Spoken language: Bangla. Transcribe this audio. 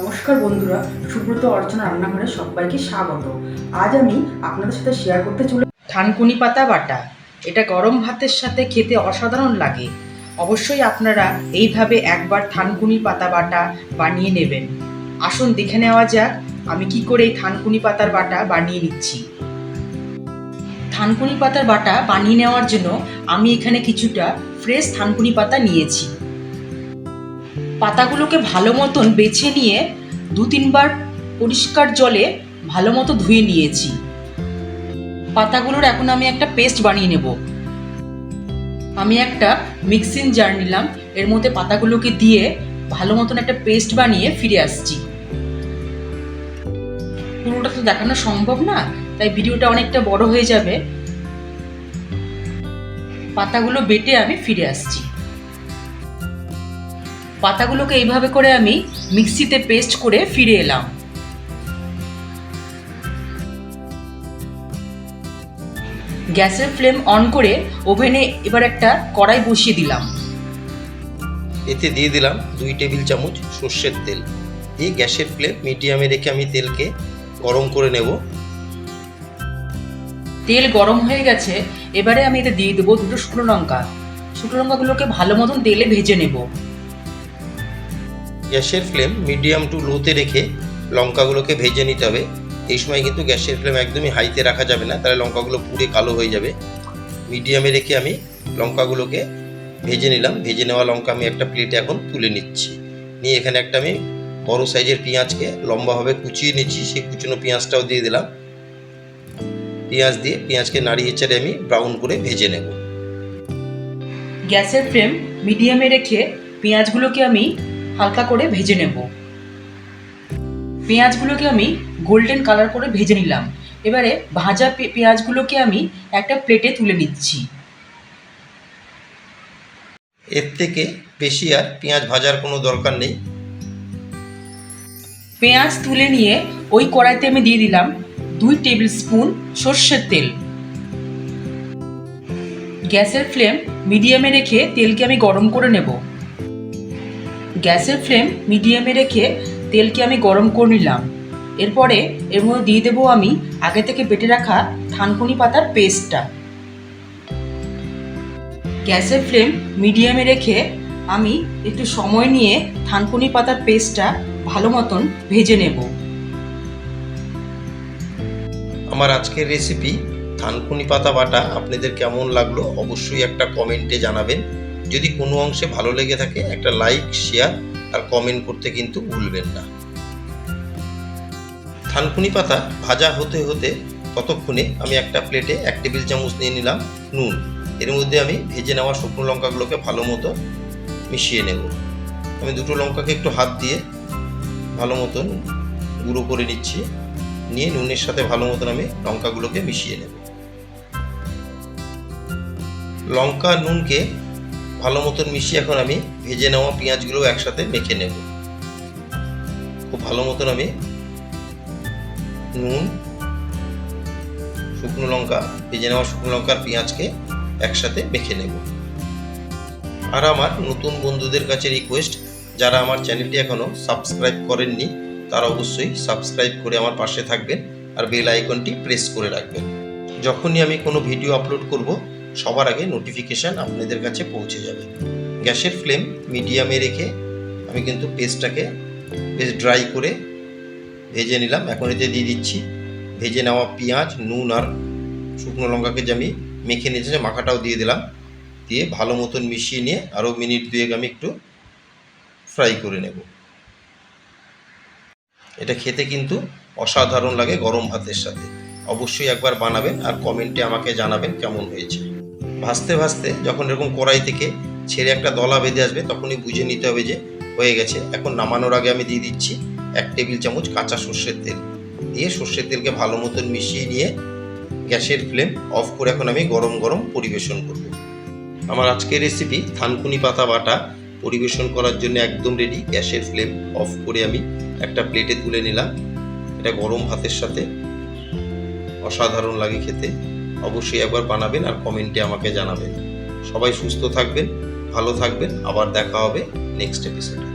নমস্কার বন্ধুরা, সুব্রত অর্চনা রান্নাঘরে সবাইকে স্বাগত। আজ আমি আপনাদের সাথে শেয়ার করতে চলে থানকুনি পাতা বাটা। এটা গরম ভাতের সাথে খেতে অসাধারণ লাগে। অবশ্যই আপনারা এইভাবে একবার থানকুনি পাতা বাটা বানিয়ে নেবেন। আসুন দেখে নেওয়া যাক, আমি কি করে এই থানকুনি পাতার বাটা বানিয়ে নিচ্ছি। থানকুনি পাতার বাটা বানিয়ে নেওয়ার জন্য আমি এখানে কিছুটা ফ্রেশ থানকুনি পাতা নিয়েছি। পাতাগুলোকে ভালো মতন বেছে নিয়ে দু তিনবার পরিষ্কার জলে ভালো মতো ধুয়ে নিয়েছি। পাতাগুলোর এখন আমি একটা পেস্ট বানিয়ে নেব। আমি একটা মিক্সিং জার নিলাম। এর মধ্যে পাতাগুলোকে দিয়ে ভালো মতন একটা পেস্ট বানিয়ে ফিরে আসছি। পুরোটা তো দেখানো সম্ভব না, তাই ভিডিওটা অনেকটা বড় হয়ে যাবে। পাতাগুলো বেটে আমি ফিরে আসছি। পাতাগুলোকে এইভাবে করে আমি মিক্সিতে পেস্ট করে ফিরে এলাম। গ্যাসের ফ্লেম অন করে ওভেনে এবার একটা কড়াই বসিয়ে দিলাম। এতে দিয়ে দিলাম দুই টেবিল চামচ সর্ষের তেল। দিয়ে গ্যাসের ফ্লেম মিডিয়ামে রেখে আমি তেলকে গরম করে নেব। তেল গরম হয়ে গেছে এবারে আমি এতে দিয়ে দেবো দুটো শুকনো লঙ্কা। শুকনো লঙ্কাগুলোকে ভালো মতন তেলে ভেজে নেব। গ্যাসের ফ্লেম মিডিয়াম টু লোতে রেখে লঙ্কাগুলোকে ভেজে নিতে হবে। এই সময় কিন্তু গ্যাসের ফ্লেম একদমই হাইতে রাখা যাবে না, তাহলে লঙ্কাগুলো পুড়ে কালো হয়ে যাবে। মিডিয়ামে রেখে আমি লঙ্কাগুলোকে ভেজে নিলাম। ভেজে নেওয়া লঙ্কা আমি একটা প্লেটে এখন তুলে নিচ্ছি। নিয়ে এখানে একটা আমি বড় সাইজের পেঁয়াজকে লম্বাভাবে কুচিয়ে নিচ্ছি। সেই কুচনো পেঁয়াজটাও দিয়ে দিলাম। পেঁয়াজ দিয়ে পেঁয়াজকে নাড়িয়ে চেড়ে আমি ব্রাউন করে ভেজে নেব। গ্যাসের ফ্লেম মিডিয়ামে রেখে পেঁয়াজগুলোকে আমি হালকা করে ভেজে নেব। পেঁয়াজগুলোকে আমি গোল্ডেন কালার করে ভেজে নিলাম। এবারে ভাজা পেঁয়াজগুলোকে আমি একটা প্লেটে তুলে নিচ্ছি। এর থেকে বেশি আর পেঁয়াজ ভাজার কোনো দরকার নেই। পেঁয়াজ তুলে নিয়ে ওই কড়াইতে আমি দিয়ে দিলাম দুই টেবিল স্পুন সর্ষের তেল। গ্যাসের ফ্লেম মিডিয়ামে রেখে তেলকে আমি গরম করে নেব। গ্যাসের ফ্লেম মিডিয়ামে রেখে তেলকে আমি গরম করে নিলাম। এরপরে এর মধ্যে দিয়ে দেবো আমি আগে থেকে বেটে রাখা থানকুনি পাতার পেস্টটা। গ্যাসের ফ্লেম মিডিয়ামে রেখে আমি একটু সময় নিয়ে থানকুনি পাতার পেস্টটা ভালো মতন ভেজে নেব। আমার আজকের রেসিপি থানকুনি পাতা বাটা আপনাদের কেমন লাগল অবশ্যই একটা কমেন্টে জানাবেন। যদি কোনো অংশে ভালো লেগে থাকে, একটা লাইক শেয়ার আর কমেন্ট করতে কিন্তু ভুলবেন না। থানকুনি পাতা ভাজা হতে হতে ততক্ষণে আমি একটা প্লেটে এক টেবিল চামচ নিয়ে নিলাম নুন। এর মধ্যে আমি ভেজে নেওয়া শুকনো লঙ্কাগুলোকে ভালো মতো মিশিয়ে নেব। আমি দুটো লঙ্কাকে একটু হাত দিয়ে ভালো মতন গুঁড়ো করে নিচ্ছি। নিয়ে নুনের সাথে ভালো মতন আমি লঙ্কাগুলোকে মিশিয়ে নেব। লঙ্কা, নুনকে ভালো মতন মিশিয়ে এখন আমি ভেজে নেওয়া পেঁয়াজগুলো একসাথে মেখে নেব। খুব ভালো মতন আমি নুন, শুকনো লঙ্কা, ভেজে নেওয়া শুকনো লঙ্কার পেঁয়াজকে একসাথে মেখে নেব। আর আমার নতুন বন্ধুদের কাছে রিকোয়েস্ট যারা আমার চ্যানেলটি এখনও সাবস্ক্রাইব করেননি, তারা অবশ্যই সাবস্ক্রাইব করে আমার পাশে থাকবেন আর বেল আইকনটি প্রেস করে রাখবেন। যখনই আমি কোনো ভিডিও আপলোড করব সবার আগে নোটিফিকেশান আপনাদের কাছে পৌঁছে যাবে। গ্যাসের ফ্লেম মিডিয়ামে রেখে আমি কিন্তু পেস্টটাকে বেশ ড্রাই করে ভেজে নিলাম। এখন এতে দিয়ে দিচ্ছি, ভেজে নেওয়া পেঁয়াজ, নুন আর শুকনো লঙ্কাকে যে আমি মেখে নিয়েছি মাখাটাও দিয়ে দিলাম। দিয়ে ভালো মতন মিশিয়ে নিয়ে আরও মিনিট দুয়েক আমি একটু ফ্রাই করে নেব। এটা খেতে কিন্তু অসাধারণ লাগে গরম ভাতের সাথে। অবশ্যই একবার বানাবেন আর কমেন্টে আমাকে জানাবেন কেমন হয়েছে। ভাজতে ভাসতে যখন এরকম কড়াই থেকে ছেড়ে একটা দলা বেঁধে আসবে, তখনই বুঝে নিতে হবে যে হয়ে গেছে। এখন নামানোর আগে আমি দিয়ে দিচ্ছি এক টেবিল চামচ কাঁচা সর্ষের তেল। দিয়ে সর্ষের তেলকে ভালো মতন মিশিয়ে নিয়ে গ্যাসের ফ্লেম অফ করে এখন আমি গরম গরম পরিবেশন করব। আমার আজকের রেসিপি থানকুনি পাতা বাটা পরিবেশন করার জন্য একদম রেডি গ্যাসের ফ্লেম অফ করে আমি একটা প্লেটে তুলে নিলাম। এটা গরম ভাতের সাথে অসাধারণ লাগে খেতে। অবশ্যই একবার বানাবেন আর কমেন্টে আমাকে জানাবেন। সবাই সুস্থ থাকবেন, ভালো থাকবেন। আবার দেখা হবে নেক্সট এপিসোডে